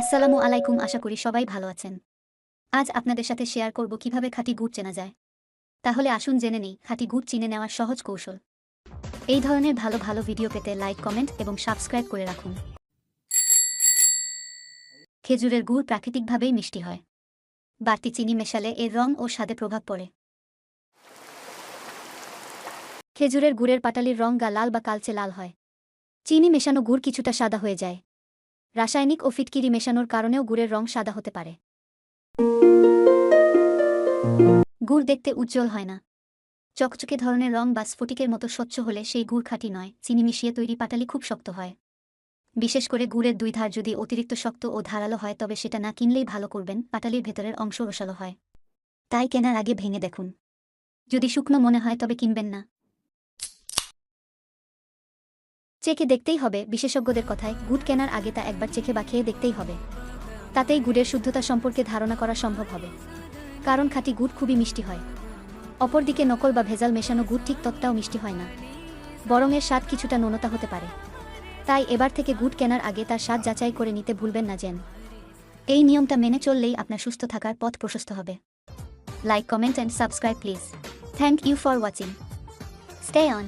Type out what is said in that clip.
আসসালামু আলাইকুম, আশা করি সবাই ভালো আছেন। আজ আপনাদের সাথে শেয়ার করব কীভাবে খাঁটি গুড় চেনা যায়। তাহলে আসুন জেনে নেই, খাঁটি গুড় চিনে নেওয়ার সহজ কৌশল। এই ধরনের ভালো ভালো ভিডিও পেতে লাইক কমেন্ট এবং সাবস্ক্রাইব করে রাখুন। খেজুরের গুড় প্রাকৃতিকভাবেই মিষ্টি হয়। বাড়তি চিনি মেশালে এর রং ও স্বাদে প্রভাব পড়ে। খেজুরের গুড়ের পাটালির রং গা লাল বা কালচে লাল হয়। চিনি মেশানো গুড় কিছুটা সাদা হয়ে যায়। রাসায়নিক ও ফিটকিরি মেশানোর কারণেও গুড়ের রং সাদা হতে পারে। গুড় দেখতে উজ্জ্বল হয় না। চকচকে ধরনের রং বা স্ফটিকের মতো স্বচ্ছ হলে সেই গুড় খাঁটি নয়, চিনি মিশিয়ে তৈরি পাটালি খুব শক্ত হয়। বিশেষ করে গুড়ের দুই ধার যদি অতিরিক্ত শক্ত ও ধারালো হয়, তবে সেটা না কিনলেই ভালো করবেন, পাটালির ভেতরের অংশ রসালো হয়। তাই কেনার আগে ভেঙে দেখুন। যদি শুকনো মনে হয়, তবে কিনবেন না। চেকে দেখতেই হবে, বিশেষজ্ঞদের কথায়। গুড় কেনার আগে তা একবার চেখে বা খেয়ে দেখতেই হবে। তাতেই গুড়ের শুদ্ধতা সম্পর্কে ধারণা করা সম্ভব হবে। কারণ খাঁটি গুড় খুবই মিষ্টি হয়। অপরদিকে নকল বা ভেজাল মেশানো গুড় ঠিক ততটাও মিষ্টি হয় না। বরং এর স্বাদ কিছুটা নোনতা হতে পারে। তাই এবার থেকে গুড় কেনার আগে তার স্বাদ যাচাই করে নিতে ভুলবেন না যেন। এই নিয়মটা মেনে চললেই আপনার সুস্থ থাকার পথ প্রশস্ত হবে। Like comment and subscribe please thank you for watching stay on